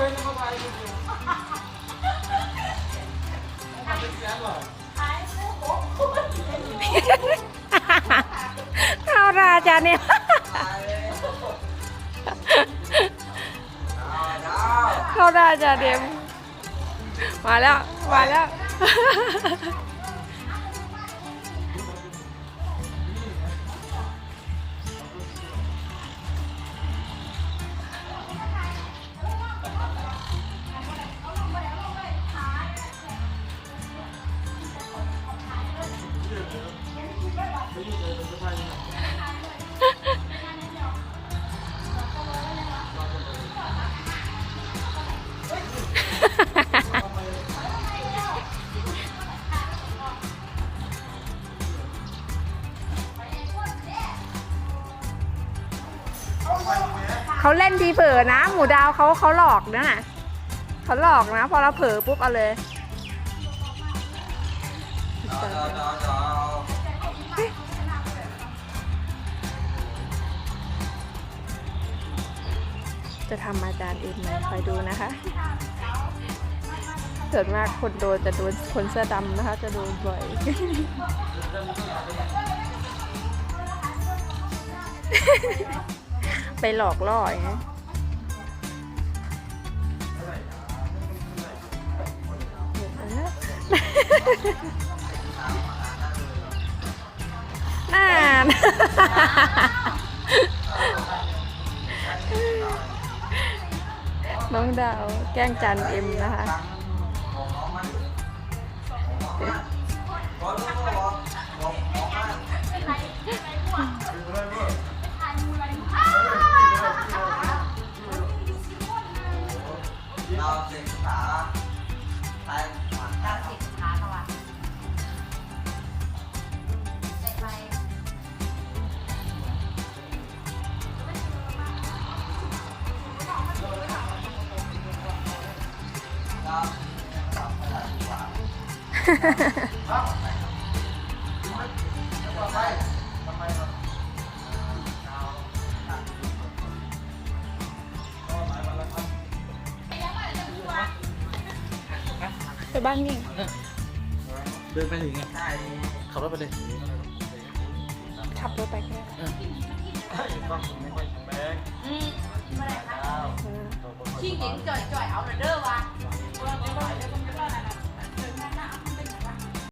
เป็นเข้าไปเป็เสีราราจาเนี่ยเข้าราจ้ะเดมมาแล้ว มาแล้ว เขาเล่นทีเผลอนะ หมูดาวเขาเขาหลอกนะเขาหลอกนะ พอเราเผลอปุ๊บเอาเลย จะทำอาจารย์เอ็มไหมคอยดูนะคะส่วนมากคนโดนจะโดนคนเสื้อดำนะคะ จะโดนบ่อย ไปหลอกล่ออย่างเงี้ยน่า นน้องดาวแกล้งจันเอ็มนะคะเราศึกษาไทยผ่านเราสิบขา ไปบ้านนี่เดินไปถึงไงใช่ขับรถไปเลยขับรถไปก็ได้ชิงหญิงจ่อยจ่อยเอาเด้อวะ 你帮我买一个东西。